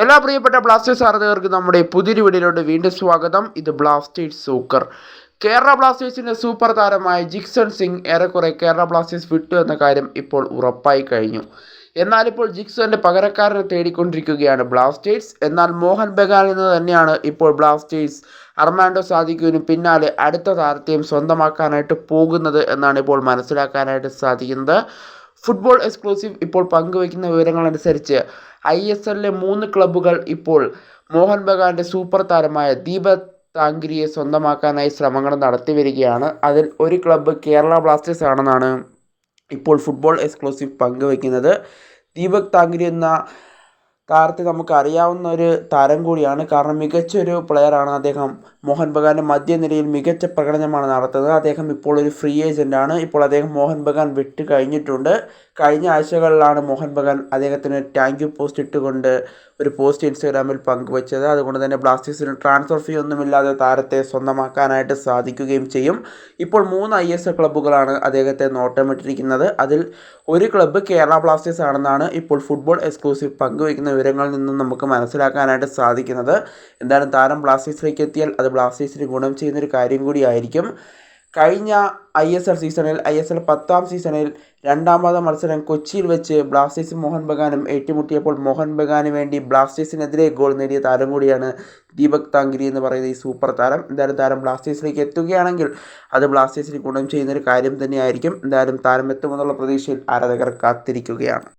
എല്ലാ പ്രിയപ്പെട്ട ബ്ലാസ്റ്റേഴ്സ് ആരാധകർക്ക് നമ്മുടെ പുതിയൊരു വീഡിയോയിലോട്ട് വീണ്ടും സ്വാഗതം. ഇത് ബ്ലാസ്റ്റേഴ്സ് സൂക്കർ കേരള ബ്ലാസ്റ്റേഴ്സിന്റെ സൂപ്പർ താരമായ ജിക്സൺ സിംഗ് ഏറെക്കുറെ കേരള ബ്ലാസ്റ്റേഴ്സ് വിട്ടു എന്ന കാര്യം ഇപ്പോൾ ഉറപ്പായി കഴിഞ്ഞു. എന്നാൽ ഇപ്പോൾ ജിക്സന്റെ പകരക്കാരനെ തേടിക്കൊണ്ടിരിക്കുകയാണ് ബ്ലാസ്റ്റേഴ്സ് എന്നാൽ മോഹൻ ബഗാനിൽ നിന്ന് തന്നെയാണ് ഇപ്പോൾ ബ്ലാസ്റ്റേഴ്സ് അർമാൻഡോ സാധിക്കുവിന് പിന്നാലെ അടുത്ത താരത്തെയും സ്വന്തമാക്കാനായിട്ട് പോകുന്നത് എന്നാണ് ഇപ്പോൾ മനസ്സിലാക്കാനായിട്ട് സാധിക്കുന്നത്. ഫുട്ബോൾ എക്സ്ക്ലൂസീവ് ഇപ്പോൾ പങ്കുവയ്ക്കുന്ന വിവരങ്ങളനുസരിച്ച് ഐ എസ് എല്ലിലെ മൂന്ന് ക്ലബ്ബുകൾ ഇപ്പോൾ മോഹൻ ബഗാന്റെ സൂപ്പർ താരമായ ദീപക് താങ്കരിയെ സ്വന്തമാക്കാനായി ശ്രമങ്ങൾ നടത്തി വരികയാണ് അതിൽ ഒരു ക്ലബ്ബ് കേരള ബ്ലാസ്റ്റേഴ്സ് ആണെന്നാണ് ഇപ്പോൾ ഫുട്ബോൾ എക്സ്ക്ലൂസീവ് പങ്കുവയ്ക്കുന്നത്. ദീപക് താങ്കരി എന്ന താരത്തെ നമുക്ക് അറിയാവുന്ന ഒരു താരം കൂടിയാണ്. കാരണം മികച്ച മികച്ചൊരു പ്ലെയറാണ് അദ്ദേഹം. മോഹൻ ബഗാന്റെ മധ്യനിരയിൽ മികച്ച പ്രകടനമാണ് നടത്തുന്നത്. അദ്ദേഹം ഇപ്പോൾ ഒരു ഫ്രീ ഏജന്റാണ് ഇപ്പോൾ അദ്ദേഹം മോഹൻ ബഗാൻ വിട്ട് കഴിഞ്ഞിട്ടുണ്ട് കഴിഞ്ഞ ആഴ്ചകളിലാണ് മോഹൻ ബഗാൻ അദ്ദേഹത്തിന് ടാങ്ക് പോസ്റ്റ് ഇട്ടുകൊണ്ട് ഒരു പോസ്റ്റ് ഇൻസ്റ്റാഗ്രാമിൽ പങ്കുവച്ചത്. അതുകൊണ്ട് തന്നെ ബ്ലാസ്റ്റേഴ്സിന് ട്രാൻസ്ഫർ ഫീ ഒന്നുമില്ലാതെ താരത്തെ സ്വന്തമാക്കാനായിട്ട് സാധിക്കുകയും ചെയ്യും. ഇപ്പോൾ മൂന്ന് ഐ എസ് എൽ ക്ലബ്ബുകളാണ് അദ്ദേഹത്തെ നോട്ടമിട്ടിരിക്കുന്നത്. അതിൽ ഒരു ക്ലബ്ബ് കേരള ബ്ലാസ്റ്റേഴ്സ് ആണെന്നാണ് ഇപ്പോൾ ഫുട്ബോൾ എക്സ്ക്ലൂസീവ് പങ്കുവയ്ക്കുന്ന വിവരങ്ങളിൽ നിന്നും നമുക്ക് മനസ്സിലാക്കാനായിട്ട് സാധിക്കുന്നത്. എന്തായാലും താരം ബ്ലാസ്റ്റേഴ്സിലേക്ക് എത്തിയാൽ അത് ബ്ലാസ്റ്റേഴ്സിന് ഗുണം ചെയ്യുന്ന ഒരു കാര്യം കൂടിയായിരിക്കും കഴിഞ്ഞ ഐ എസ് എൽ സീസണിൽ ഐ എസ് എൽ പത്താം സീസണിൽ രണ്ടാമത് മത്സരം കൊച്ചിയിൽ വെച്ച് ബ്ലാസ്റ്റേഴ്സും മോഹൻ ബഗാനും ഏറ്റുമുട്ടിയപ്പോൾ മോഹൻ ബഗാന് വേണ്ടി ബ്ലാസ്റ്റേഴ്സിനെതിരെ ഗോൾ നേടിയ താരം കൂടിയാണ് ദീപക് താങ്കിരി എന്ന് പറയുന്ന ഈ സൂപ്പർ താരം. എന്തായാലും താരം ബ്ലാസ്റ്റേഴ്സിലേക്ക് എത്തുകയാണെങ്കിൽ അത് ബ്ലാസ്റ്റേഴ്സിന് ഗുണം ചെയ്യുന്നൊരു കാര്യം തന്നെയായിരിക്കും. എന്തായാലും താരം എത്തുമെന്നുള്ള പ്രതീക്ഷയിൽ ആരാധകർ കാത്തിരിക്കുകയാണ്.